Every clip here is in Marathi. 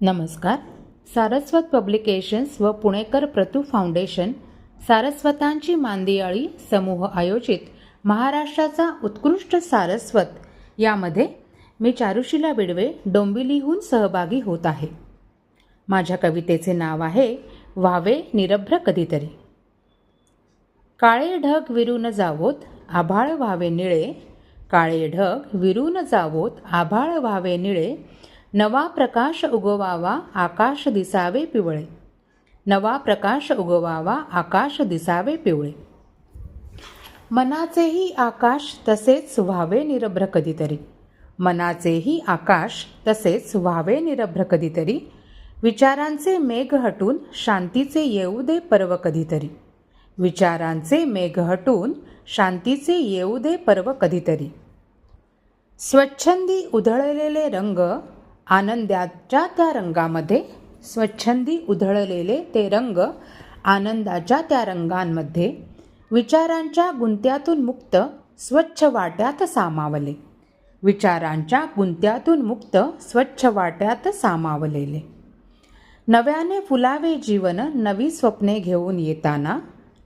नमस्कार. सारस्वत पब्लिकेशन्स व पुणेकर प्रतू फाउंडेशन सारस्वतांची मांदियाळी समूह आयोजित महाराष्ट्राचा उत्कृष्ट सारस्वत. यामध्ये मी चारुशिला बिडवे डोंबिलीहून सहभागी होत आहे. माझ्या कवितेचे नाव आहे व्हावे निरभ्र कधीतरी. काळे ढग विरून जावोत आभाळ व्हावे निळे काळे ढग विरून जावोत आभाळ व्हावे निळे नवा प्रकाश उगवावा आकाश दिसावे पिवळे. नवा प्रकाश उगवावा आकाश दिसावे पिवळे. मनाचेही आकाश तसेच व्हावे निरभ्र कधीतरी. मनाचेही आकाश तसेच व्हावे निरभ्र कधीतरी. विचारांचे मेघ हटून शांतीचे येऊ दे पर्व कधीतरी. विचारांचे मेघ हटून शांतीचे येऊ दे पर्व कधीतरी. स्वच्छंदी उधळलेले रंग आनंदाच्या त्या रंगामध्ये स्वच्छंदी उधळलेले ते रंग आनंदाच्या त्या रंगांमध्ये विचारांच्या गुंत्यातून मुक्त स्वच्छ वाट्यात सामावले. विचारांच्या गुंत्यातून मुक्त स्वच्छ वाट्यात सामावलेले. नव्याने फुलावे जीवन नवी स्वप्ने घेऊन येताना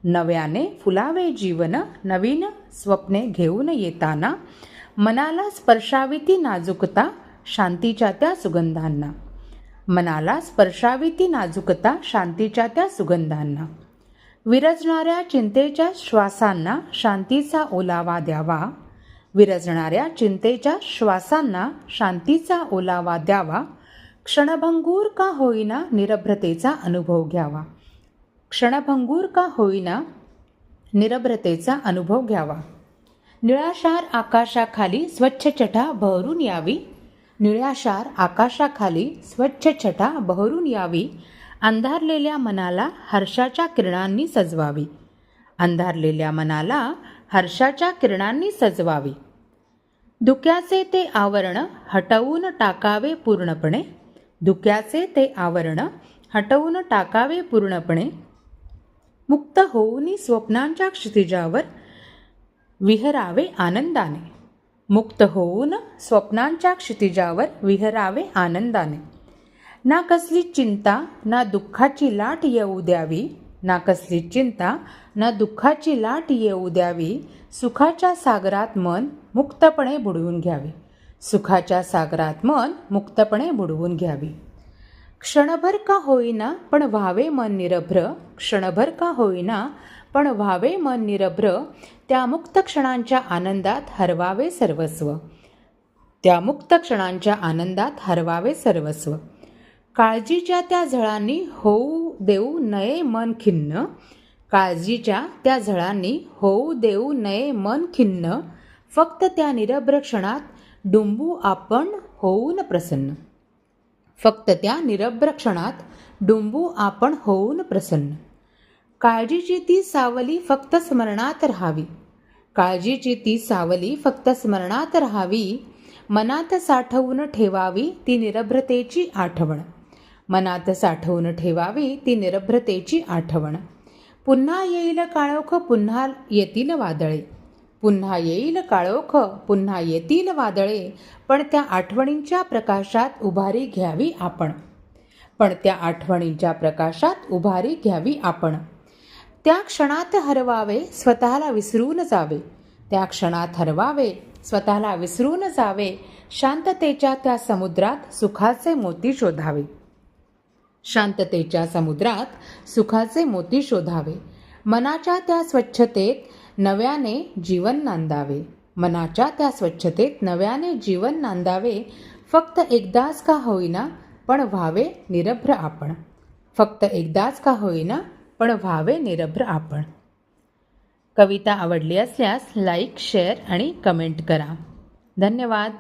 नव्याने फुलावे जीवन नवीन स्वप्ने घेऊन येताना मनाला स्पर्शावी ती शांतीच्या त्या सुगंधांना. मनाला स्पर्शावी ती नाजूकता शांतीच्या त्या सुगंधांना. विरजणाऱ्या चिंतेच्या श्वासांना शांतीचा ओलावा द्यावा. विरजणाऱ्या चिंतेच्या श्वासांना शांतीचा ओलावा द्यावा. क्षणभंगूर का होईना निरभ्रतेचा अनुभव घ्यावा. क्षणभंगूर का होईना निरभ्रतेचा अनुभव घ्यावा. निळाशार आकाशाखाली स्वच्छ चटा बहरून यावी. निळ्याशार आकाशाखाली स्वच्छ छटा बहरून यावी. अंधारलेल्या मनाला हर्षाच्या किरणांनी सजवावी. अंधारलेल्या मनाला हर्षाच्या किरणांनी सजवावी. धुक्याचे ते आवरण हटवून टाकावे पूर्णपणे. धुक्याचे ते आवरण हटवून टाकावे पूर्णपणे. मुक्त होऊनी स्वप्नांच्या क्षितिजावर विहरावे आनंदाने. मुक्त होऊन स्वप्नांच्या क्षितिजावर विहरावे आनंदाने. ना कसली चिंता ना दुःखाची लाट येऊ द्यावी. ना कसली चिंता ना दुःखाची लाट येऊ द्यावी. सुखाच्या सागरात मन मुक्तपणे बुडवून घ्यावे. सुखाच्या सागरात मन मुक्तपणे बुडवून घ्यावी. क्षणभर का होईना पण व्हावे मन निरभ्र क्षणभर का होईना पण व्हावे मन निरभ्र त्या मुक्त क्षणांच्या आनंदात हरवावे सर्वस्व त्या मुक्त क्षणांच्या आनंदात हरवावे सर्वस्व काळजीच्या त्या झळांनी होऊ देऊ नये मन खिन्न काळजीच्या त्या झळांनी होऊ देऊ नये मन खिन्न फक्त त्या निरभ्र क्षणात डुंबू आपण होऊन प्रसन्न फक्त त्या निरभ्र क्षणात डुंबू आपण होऊन प्रसन्न. काळजीची ती सावली फक्त स्मरणात राहावी. काळजीची ती सावली फक्त स्मरणात राहावी. मनात साठवून ठेवावी ती निरभ्रतेची आठवण. मनात साठवून ठेवावी ती निरभ्रतेची आठवण. पुन्हा येईल काळोख पुन्हा येतील वादळे. पुन्हा येईल काळोख पुन्हा येतील वादळे. पण त्या आठवणींच्या प्रकाशात उभारी घ्यावी आपण. पण त्या आठवणींच्या प्रकाशात उभारी घ्यावी आपण. त्या क्षणात हरवावे स्वतःला विसरून जावे. त्या क्षणात हरवावे स्वतःला विसरून जावे. शांततेच्या त्या समुद्रात सुखाचे मोती शोधावे. शांततेच्या समुद्रात सुखाचे मोती शोधावे. मनाच्या त्या स्वच्छतेत नव्याने जीवन नांदावे. मनाच्या त्या स्वच्छतेत नव्याने जीवन नांदावे. फक्त एकदाच का होईना पण व्हावे निरभ्र आपण. फक्त एकदाच का होईना पण व्हावे निरभ्र आपण. कविता आवडली असल्यास लाईक शेअर आणि कमेंट करा. धन्यवाद.